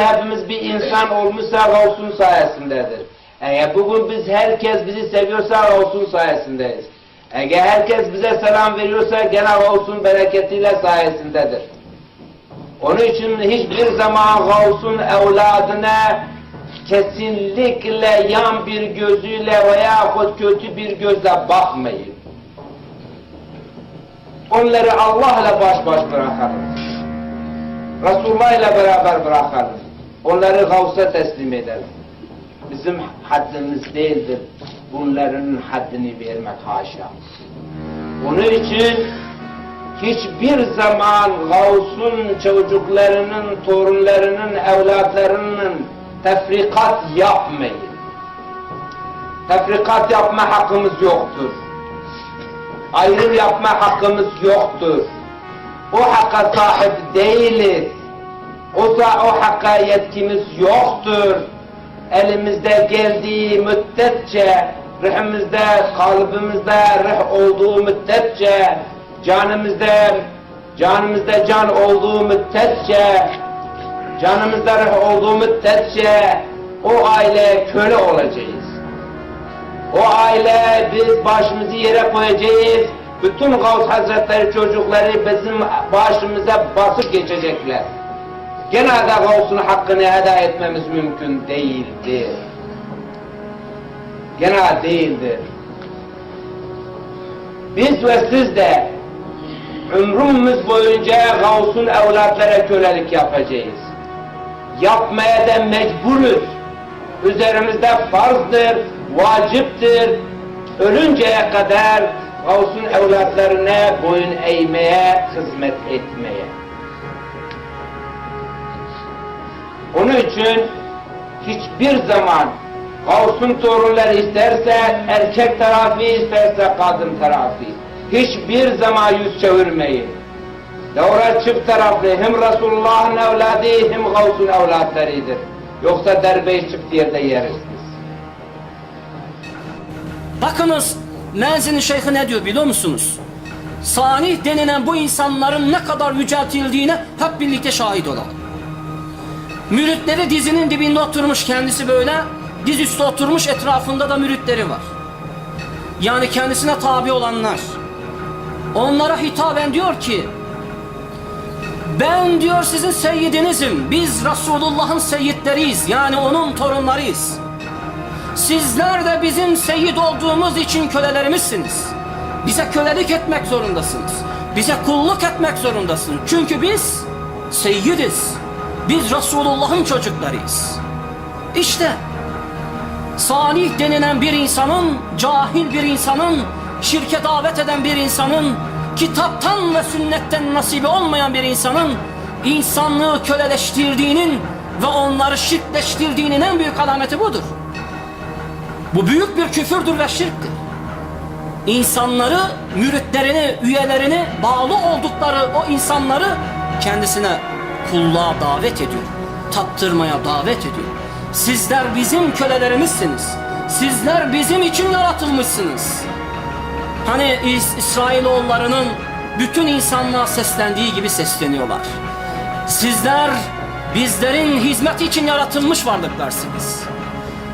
hepimiz bir insan olmuşsa Gavs'un sayesindedir. Eğer bugün biz herkes bizi seviyorsa Gavs'un sayesindeyiz. Eğer herkes bize selam veriyorsa gene Gavs'un bereketiyle sayesindedir. Onun için hiçbir zaman Gavs'un evladına kesinlikle yan bir gözüyle veya kötü bir gözle bakmayın. Onları Allah'la baş baş bırakalım. Resulullah ile beraber bırakalım. Onları Gavs'a teslim edelim. Bizim haddimiz değildir bunların haddini vermek haşa. Onun için hiçbir zaman Gavs'un çocuklarının, torunlarının, evlatlarının tefrikat yapmayın. Tefrikat yapma hakkımız yoktur. Ayrım yapma hakkımız yoktur. O hakka sahip değiliz. O, da, o hakka yetkimiz yoktur. Elimizde geldiği müddetçe, ruhumuzda, kalbimizde ruh olduğu müddetçe, canımızda, canımızda can olduğu müddetçe, canımızda ruh olduğu müddetçe o aileye köle olacağız. O aile biz başımızı yere koyacağız. Bütün Gavs Hazretleri çocukları bizim başımıza basıp geçecekler. Gene de Gavs'un hakkını eda etmemiz mümkün değildir. Gene değildir. Biz ve siz de ömrümüz boyunca Gavs'un evlatlara kölelik yapacağız. Yapmaya da mecburuz. Üzerimizde farzdır, vaciptir. Ölünceye kadar Gavs'un evlatlarına boyun eğmeye, hizmet etmeye. Onun için hiçbir zaman Gavs'un torunları isterse erkek tarafı isterse kadın tarafı hiçbir zaman yüz çevirmeyin. Doğru çift taraflı hem Resulullah'ın evladı hem Gavs'un evlatlarıdır. Yoksa derbeyi çift yerde yeriz. Bakınız Menzil'in şeyhi ne diyor biliyor musunuz? Salih denilen bu insanların ne kadar yüceltildiğine hep birlikte şahit olalım. Müritleri dizinin dibinde oturmuş kendisi böyle, diz üstü oturmuş etrafında da müritleri var. Yani kendisine tabi olanlar. Onlara hitaben diyor ki, ben diyor sizin seyyidinizim, biz Resulullah'ın seyyidleriyiz, yani onun torunlarıyız. Sizler de bizim seyyid olduğumuz için kölelerimizsiniz. Bize kölelik etmek zorundasınız. Bize kulluk etmek zorundasın. Çünkü biz seyyidiz. Biz Resulullah'ın çocuklarıyız. İşte salih denilen bir insanın, cahil bir insanın, şirke davet eden bir insanın, kitaptan ve sünnetten nasibi olmayan bir insanın insanlığı köleleştirdiğinin ve onları şirkleştirdiğinin en büyük alameti budur. Bu büyük bir küfürdür ve şirktir. İnsanları, müritlerini, üyelerini, bağlı oldukları o insanları kendisine kulluğa davet ediyor. Tattırmaya davet ediyor. Sizler bizim kölelerimizsiniz. Sizler bizim için yaratılmışsınız. Hani İs İsrailoğullarının bütün insanlığa seslendiği gibi sesleniyorlar. Sizler bizlerin hizmeti için yaratılmış varlıklarsınız.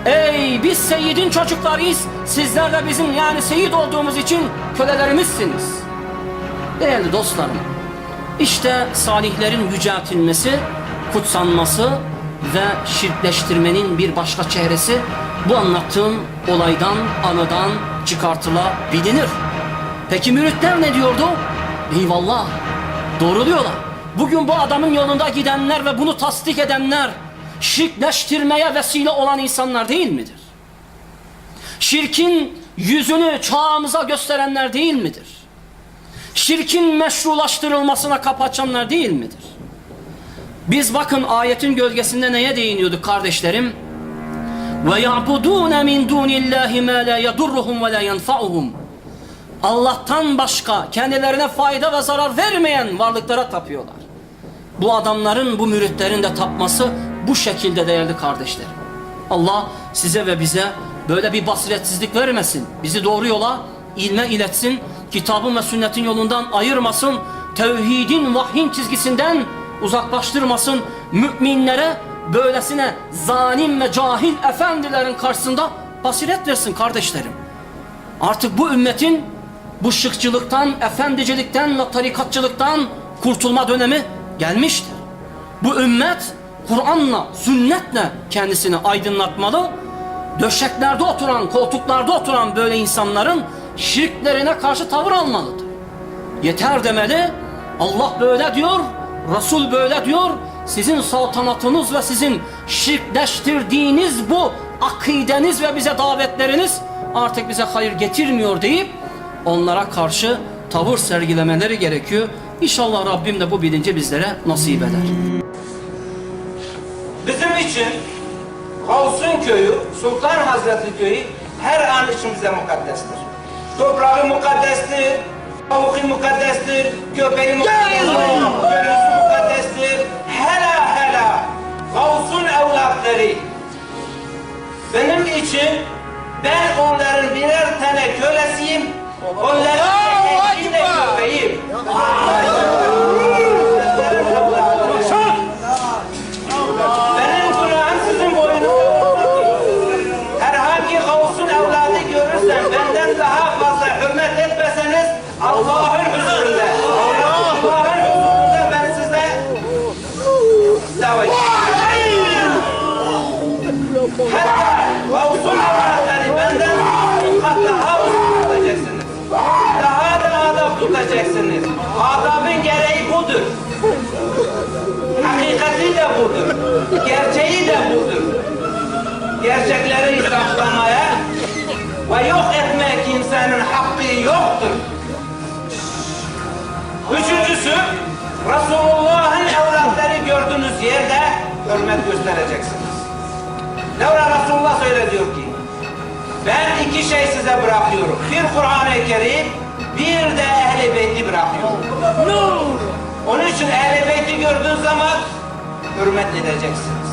Ey biz Seyyid'in çocuklarıyız. Sizler de bizim yani Seyyid olduğumuz için kölelerimizsiniz. Değerli dostlarım, işte salihlerin yüceltilmesi, kutsanması ve şirkleştirmenin bir başka çehresi bu anlattığım olaydan, anıdan çıkartılabilir. Peki müritler ne diyordu? Eyvallah, doğru diyorlar. Bugün bu adamın yolunda gidenler ve bunu tasdik edenler şirkleştirmeye vesile olan insanlar değil midir? Şirkin yüzünü çağımıza gösterenler değil midir? Şirkin meşrulaştırılmasına kapı değil midir? Biz bakın ayetin gölgesinde neye değiniyorduk kardeşlerim? Ve ya'budun min dunillahi ma la yedurruhum ve la yenfa'uhum. Allah'tan başka kendilerine fayda ve zarar vermeyen varlıklara tapıyorlar. Bu adamların, bu müritlerin de tapması bu şekilde değerli kardeşlerim. Allah size ve bize böyle bir basiretsizlik vermesin. Bizi doğru yola, ilme iletsin. Kitabın ve sünnetin yolundan ayırmasın. Tevhidin, vahyin çizgisinden uzaklaştırmasın. Müminlere böylesine zalim ve cahil efendilerin karşısında basiret versin kardeşlerim. Artık bu ümmetin bu şıkçılıktan, efendicilikten ve tarikatçılıktan kurtulma dönemi gelmiştir. Bu ümmet Kur'an'la, sünnetle kendisini aydınlatmalı. Döşeklerde oturan, koltuklarda oturan böyle insanların şirklerine karşı tavır almalıdır. Yeter demeli. Allah böyle diyor, Resul böyle diyor. Sizin saltanatınız ve sizin şirkleştirdiğiniz bu akideniz ve bize davetleriniz artık bize hayır getirmiyor deyip onlara karşı tavır sergilemeleri gerekiyor. İnşallah Rabbim de bu bilinci bizlere nasip eder. Bizim için Kavsun köyü, Sultan Hazretli köyü her an için bize mukaddestir. Toprağı mukaddestir, tavuğu mukaddestir, köpeği mukaddestir, gönlüsü mukaddestir. Hela hela Kavsun evlatları. Benim için ben onların birer tane kölesiyim, onların eşeği de köpeğim. Ve yok etme kimsenin hakkı yoktur. Üçüncüsü, Resulullah'ın evlatları gördüğünüz yerde hürmet göstereceksiniz. Ne var Resulullah söyle diyor ki, ben iki şey size bırakıyorum. Bir Kur'an-ı Kerim, bir de Ehl-i Beyt'i bırakıyorum. Onun için Ehl-i Beyt'i gördüğün zaman hürmet edeceksiniz.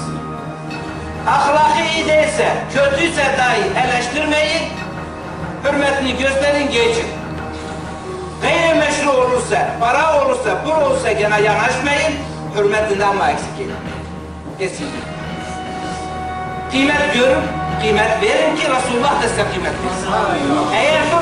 Ahlakı iyi değilse, kötüyse dahi eleştirmeyin, hürmetini gösterin, geçin. Gayrimeşru olursa, para olursa, pul olursa gene yanaşmayın, hürmetinden ama eksik edin. Kesin. Kıymet görün, kıymet verin ki Resulullah da size kıymet versin. Eğer siz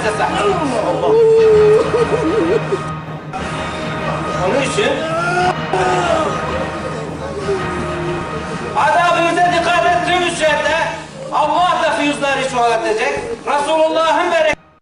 Bize sahip çıkmaz. Onun için adabımıza dikkat ettiğimiz şeyde Allah da füyüzleri çoğaltacak. Resulullah'ın bereketi